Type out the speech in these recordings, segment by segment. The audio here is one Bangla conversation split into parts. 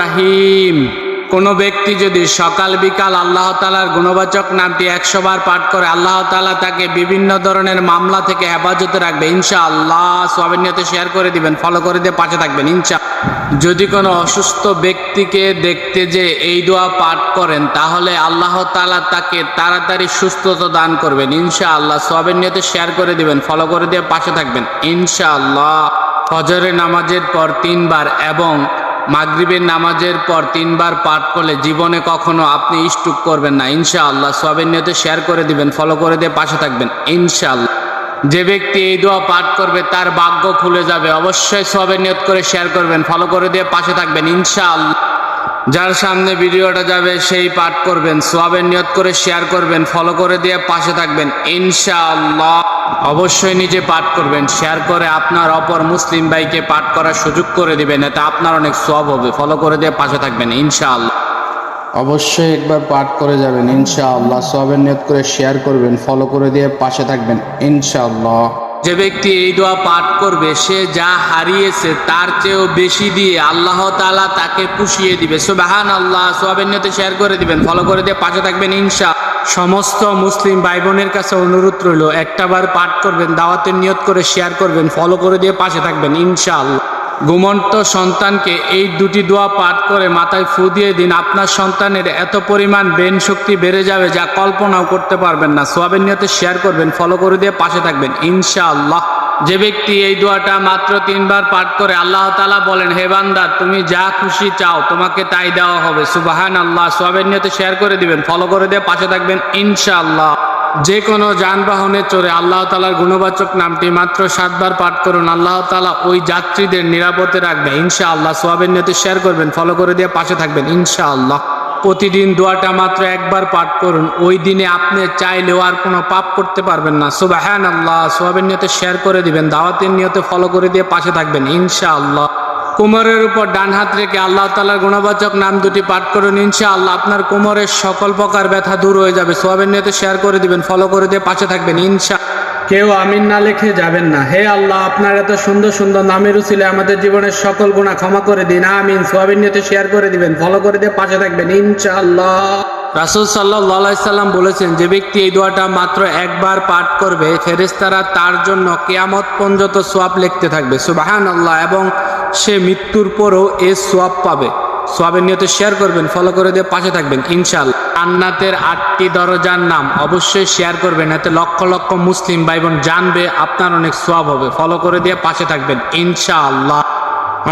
রাহিম। কোন ব্যক্তি যদি সকাল, বিকাল আল্লাহ তালার গুণবাচক নামটি একশো বার পাঠ করে, আল্লাহ তালা তাকে বিভিন্ন ধরনের মামলা থেকে হেফাজতে রাখবে ইনশা আল্লাহ সোয়াবের শেয়ার করে দিবেন ফলো করে দিয়ে পাশে থাকবেন ইনশা যদি কোনো অসুস্থ ব্যক্তিকে দেখতে যে এই দোয়া পাঠ করেন, তাহলে আল্লাহ তালা তাকে তাড়াতাড়ি সুস্থতা দান করবেন ইনশা আল্লাহ সোয়াবের শেয়ার করে দিবেন ফলো করে দিয়ে পাশে থাকবেন ইনশা আল্লাহ ফজরের নামাজের পর তিনবার এবং মাগরিবের নামাজের পর তিনবার পাঠ করলে জীবনে কখনো আপনি স্টুক করবেন না। ইনশাআল্লাহ সবের নিয়তে শেয়ার করে দিবেন ফলো করে দিয়ে পাশে থাকবেন, ইনশাআল্লাহ। যে ব্যক্তি এই দোয়া পাঠ করবে তার ভাগ্য খুলে যাবে। অবশ্যই সবের নিয়ত করে শেয়ার করবেন ফলো করে দিয়ে পাশে থাকবেন, ইনশাআল্লাহ। যার সামনে ভিডিওটা যাবে, সেই পাঠ করবেন, সোয়াবের নিয়ত করে শেয়ার করবেন ফলো করে দিয়ে পাশে থাকবেন। ইনশাআল্লাহ অবশ্যই নিজে পাঠ করবেন। শেয়ার করে আপনার অপর মুসলিম ভাইকে পাঠ করার সুযোগ করে দিবেন, এতে আপনার অনেক সব হবে। ফলো করে দিয়ে পাশে থাকবেন, ইনশাআল্লাহ। অবশ্যই একবার পাঠ করে যাবেন, ইনশাআল্লাহ। সবের নিয়ত করে শেয়ার করবেন ফলো করে দিয়ে পাশে থাকবেন, ইনশাআল্লাহ। যে ব্যক্তি এই দোয়া পাঠ করবে, সে যা হারিয়েছে তার চেয়েও বেশি দিয়ে আল্লাহ তালা তাকে পুষিয়ে দিবে। সুবাহান আল্লাহ সোহাবের নিয়তে শেয়ার করে দিবেন, ফলো করে দিয়ে পাশে থাকবেন ইনশা সমস্ত মুসলিম ভাই বোনের কাছে অনুরোধ রইল, একটাবার পাঠ করবেন, দাওয়াতের নিয়ত করে শেয়ার করবেন, ফলো করে দিয়ে পাশে থাকবেন ইনশাআল্লাহ। ঘুমন্ত সন্তানকে এই দুটি দোয়া পাঠ করে মাথায় ফু দিয়ে দিন। আপনার সন্তানের এত পরিমাণ ব্রেন শক্তি বেড়ে যাবে যা কল্পনাও করতে পারবেন না। সোয়াবের নিয়তে শেয়ার করবেন ফলো করে দিয়ে পাশে থাকবেন। ইনশাআল্লাহ। যে ব্যক্তি এই দোয়াটা মাত্র তিনবার পাঠ করে, আল্লাহ তালা বলেন, হে বান্দা, তুমি যা খুশি চাও, তোমাকে তাই দেওয়া হবে। সুবাহান আল্লাহ সোয়াবের নিয়তে শেয়ার করে দিবেন ফলো করে দিয়ে পাশে থাকবেন, ইনশাআল্লাহ। যে কোনো যানবাহনে চড়ে আল্লাহ তালার গুণবাচক নামটি মাত্র সাতবার পাঠ করুন। আল্লাহ তালা ওই যাত্রীদের নিরাপদে রাখবে। ইনশা আল্লাহ সোয়াবের নিয়তে শেয়ার করবেন, ফলো করে দিয়ে পাশে থাকবেন ইনশা আল্লাহ প্রতিদিন দোয়াটা মাত্র একবার পাঠ করুন। ওই দিনে আপনি চাইলেও আর কোনো পাপ করতে পারবেন না। সুবাহান আল্লাহ সোয়াবের নিয়তে শেয়ার করে দিবেন, দাওয়াতের নিয়তে ফলো করে দিয়ে পাশে থাকবেন ইনশা আল্লাহ কোমরের উপর ডান হাত রেখে আল্লাহ তালার গুণবাচক নাম দুটি পাঠ করুন ইনশা আল্লাহ আপনার কোমরের সকল প্রকার ব্যথা দূর হয়ে যাবে। সোয়াবের নিয়তে শেয়ার করে দিবেন ফলো করে দিয়ে পাশে থাকবেন ইনশা কেউ আমিন না লিখে যাবেন না। হে আল্লাহ আপনার এত সুন্দর সুন্দর নামের উচিলে আমাদের জীবনের সকল গুণা ক্ষমা করে দিন আমিন। সোয়াবিন নিয়তে শেয়ার করে দিবেন ফলো করে দিয়ে পাশে থাকবেন ইনশাআল্লাহ। রাসুল সাল্লাহ সাল্লাম বলেছেন যে ব্যক্তি এই দোয়াটা মাত্র একবার পাঠ করবে ফেরেস্তারা তার জন্য কেয়ামত পর্যন্ত সোয়াব লিখতে থাকবে। সুবাহান আল্লাহ এবং সে মৃত্যুর পরও এ সোয়াব পাবে। সোয়াবের নিয়তে শেয়ার করবেন ফলো করে দিয়ে পাশে থাকবেন ইনশাল জান্নাতের আটটি দরজার নাম অবশ্যই শেয়ার করবেন, এতে লক্ষ লক্ষ মুসলিম ভাই বোন জানবে আপনার অনেক সোয়াব হবে। ফলো করে দিয়ে পাশে থাকবেন, ইনশাআল্লাহ।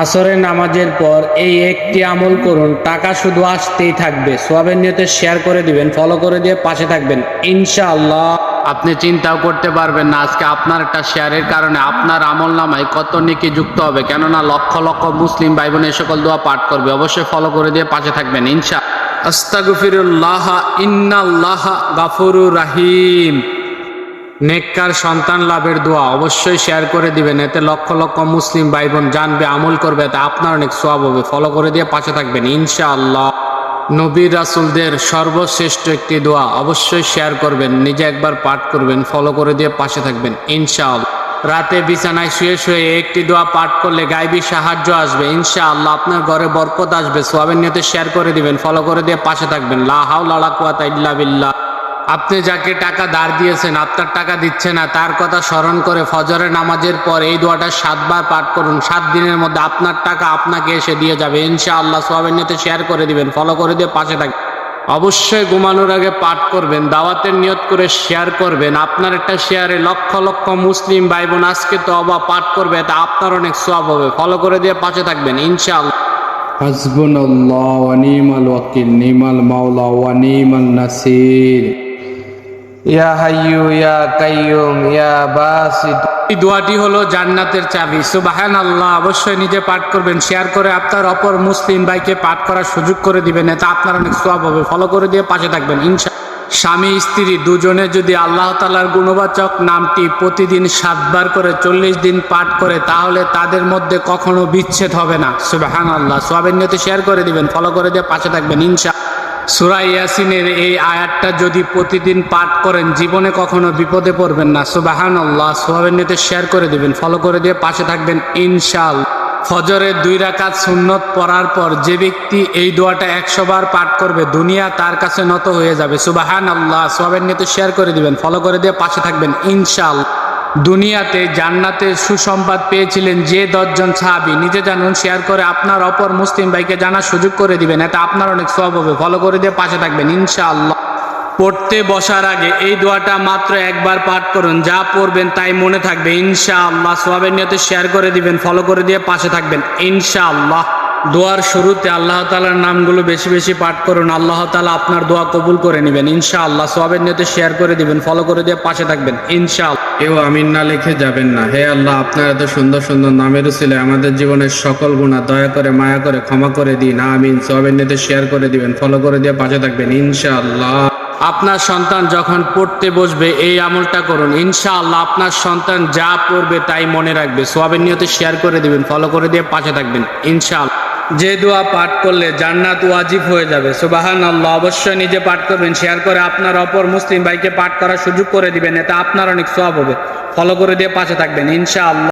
আসরের নামাজের পর এই একটি আমল করুন, টাকা শুধু আসতেই থাকবে। সোয়াবের নিয়তে শেয়ার করে দিবেন ফলো করে দিয়ে পাশে থাকবেন, ইনশাআল্লাহ। আপনি চিন্তাও করতে পারবেন না। আজকে আপনার একটা শেয়ারের কারণে আপনার আমল নামায় কত নিকি যুক্ত হবে। কেননা লক্ষ লক্ষ মুসলিম ভাই বোন সকল দোয়া পাঠ করবে। অবশ্যই ফলো করে দিয়ে পাশে থাকবেন, ইনশা আস্তাগফিরুল্লাহ, ইন্নাল্লাহ গাফুরুর রাহিম। নেককার সন্তান লাভের দোয়া অবশ্যই শেয়ার করে দিবেন। এতে লক্ষ লক্ষ মুসলিম ভাই বোন জানবে, আমল করবে তা আপনার অনেক সোয়াব হবে। ফলো করে দিয়ে পাশে থাকবেন, ইনশাআল্লাহ। নবীর রাসুলদের সর্বশ্রেষ্ঠ একটি দোয়া অবশ্যই শেয়ার করবেন, নিজে একবার পাঠ করবেন ফলো করে দিয়ে পাশে থাকবেন, ইনশাআল্লাহ। রাতে বিছানায় শুয়ে শুয়ে একটি দোয়া পাঠ করলে গাইবী সাহায্য আসবে, ইনশাআল্লাহ আপনার ঘরে বরকত আসবে সোয়াবের নিয়তে শেয়ার করে দিবেন ফলো করে দিয়ে পাশে থাকবেন। লা হাওলা ইল্লা বিল্লাহ। আপনি যাকে টাকা ধার দিয়েছেন, আপনার টাকা দিচ্ছে না, তার কথা স্মরণ করে ফজরের নামাজের পর এই দোয়াটা সাতবার পাঠ করুন। সাত দিনের মধ্যে আপনার টাকা আপনাকে এসে দিয়ে যাবে। ইনশাআল্লাহ সোয়াবের নিয়তে শেয়ার করে দিবেন। ফলো করে দিয়ে পাশে থাকবেন অবশ্যই ঘুমানোর আগে পাঠ করবেন, দাওয়াতের নিয়ত করে শেয়ার করবেন। আপনার একটা শেয়ারে লক্ষ লক্ষ মুসলিম ভাই বোন আজকে তো অবা পাঠ করবে তা আপনার অনেক সব হবে। ফলো করে দিয়ে পাশে থাকবেন, ইনশাআল্লাহ। হাসবুনাল্লাহ ওয়া নিমাল ওয়াকিল, নিমাল মাওলা ওয়া নিমাল নাসির। ইয়া হাইয়ু, ইয়া কাইয়ুম, ইয়া বাসিত এই দোয়াটি হলো জান্নাতের চাবি। সুবাহান আল্লাহ অবশ্যই নিজে পাঠ করবেন, শেয়ার করে আপনার অপর মুসলিম ভাইকে পাঠ করার সুযোগ করে দিবেন, এতে আপনার অনেক সব হবে। ফলো করে দিয়ে পাশে থাকবেন, ইনশা স্বামী, স্ত্রী দুজনে যদি আল্লাহ তালার গুণবাচক নামটি প্রতিদিন সাতবার করে চল্লিশ দিন পাঠ করে, তাহলে তাদের মধ্যে কখনো বিচ্ছেদ হবে না। সুবাহান আল্লাহ সোয়াবের নিয়তে শেয়ার করে দিবেন, ফলো করে দিয়ে পাশে থাকবেন, ইনশা সুরা ইয়াসিনের এই আয়াতটা যদি প্রতিদিন পাঠ করেন, জীবনে কখনো বিপদে পড়বেন না। সুবাহান আল্লাহ সোহাবের নিতে শেয়ার করে দিবেন ফলো করে দিয়ে পাশে থাকবেন ইনশাল ফজরের দুই রাকাত সুন্নত পড়ার পর যে ব্যক্তি এই দোয়াটা একশো বার পাঠ করবে, দুনিয়া তার কাছে নত হয়ে যাবে। সুবাহান আল্লাহ সবের নিয়ে শেয়ার করে দিবেন ফলো করে দিয়ে পাশে থাকবেন ইনশাল দুনিয়াতে জান্নাতে সুসংবাদ পেয়েছিলেন যে দশজন সাহাবি। নিজে জানুন শেয়ার করে আপনার অপর মুসলিম ভাইকে জানার সুযোগ করে দিবেন। এতে আপনার অনেক সব হবে। ফলো করে দিয়ে পাশে থাকবেন, ইনশাআল্লাহ। পড়তে বসার আগে এই দোয়াটা মাত্র একবার পাঠ করুন। যা পড়বেন তাই মনে থাকবে, ইনশাআল্লাহ। সোয়াবের নিয়তে শেয়ার করে দিবেন ফলো করে দিয়ে পাশে থাকবেন, ইনশাআল্লাহ। দোয়ার শুরুতে আল্লাহ তালার নামগুলো বেশি বেশি পাঠ করুন। আল্লাহ তালা আপনার দোয়া কবুল করে নেবেন ইনশা আল্লাহ সবের নিয়তে শেয়ার করে দিবেন ফলো করে দিয়ে পাশে থাকবেন ইনশা কেউ আমিন না লিখে যাবেন না। হে আল্লাহ, আপনার এত সুন্দর সুন্দর নামের ছিল আমাদের জীবনের সকল গুণা দয়া করে, মায়া করে, ক্ষমা করে দিন। আমিন। সবের নিতে শেয়ার করে দিবেন ফলো করে দিয়ে পাশে থাকবেন, ইনশাআল্লাহ। আপনার সন্তান যখন পড়তে বসবে, এই আমলটা করুন। ইনশাআল্লাহ আপনার সন্তান যা পড়বে তাই মনে রাখবে। সোয়াবের নিয়তে শেয়ার করে দিবেন, ফলো করে দিয়ে পাশে থাকবেন, ইনশাআল্লাহ। যে দোয়া পাঠ করলে জান্নাত ওয়াজিব হয়ে যাবে। সুবাহান আল্লাহ অবশ্যই নিজে পাঠ করবেন। শেয়ার করে আপনার অপর মুসলিম ভাইকে পাঠ করার সুযোগ করে দিবেন, এতে আপনার অনেক সব হবে। ফলো করে দিয়ে পাশে থাকবেন, ইনশাআল্লাহ।